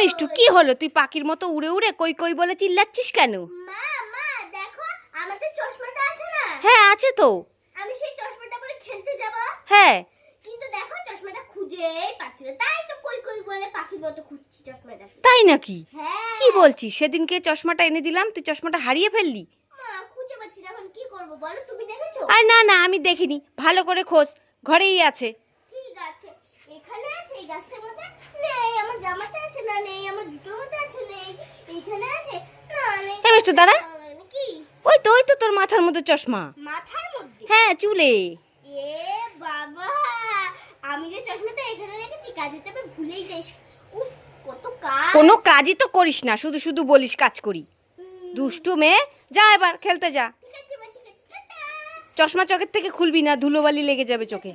হলো? তুই পাখির মতো উড়ে উড়ে কই কই বলে চিল্লাচ্ছিস কেন? মা মা দেখো আমাদের চশমাটা আছে না? হ্যাঁ আছে তো। আমি সেই চশমাটা পরে খেলতে যাব। হ্যাঁ। কিন্তু দেখো চশমাটা খুঁজেই পাচ্ছি না। তাই তো কই কই বলে পাখির মতো খুঁজছি চশমাটা। তাই নাকি? হ্যাঁ। কি বলছিস? সেদিনকে চশমাটা এনে দিলাম তুই চশমাটা হারিয়ে ফেললি? মা খুঁজে পাচ্ছি না এখন কি করব বলো তুমি দেখেছ? আর না না আমি দেখিনি। ভালো করে খোঁজ ঘরেই আছে। ঠিক আছে এখানে আছে এই গাছটার মধ্যে নেই আমার জামাতে আছে না নেই আমার জুতোর মধ্যে আছে নেই এখানে আছে না নেই দাঁড়া। ওই তো ওই তো তোর মাথার মধ্যে চশমা। মাথার মধ্যে? হ্যাঁ চুলে। এ বাবা আমি যে চশমাটা এখানে রেখেছি কাজের চাপে ভুলেই যাই উফ কত কাজ। কোনো কাজই তো করিস না শুধু শুধু বলিস কাজ করি। দুষ্টু মেয়ে যা এবার খেলতে যা। চশমা চোখের থেকে খুলবি না ধুলোবালি লেগে যাবে চোখে।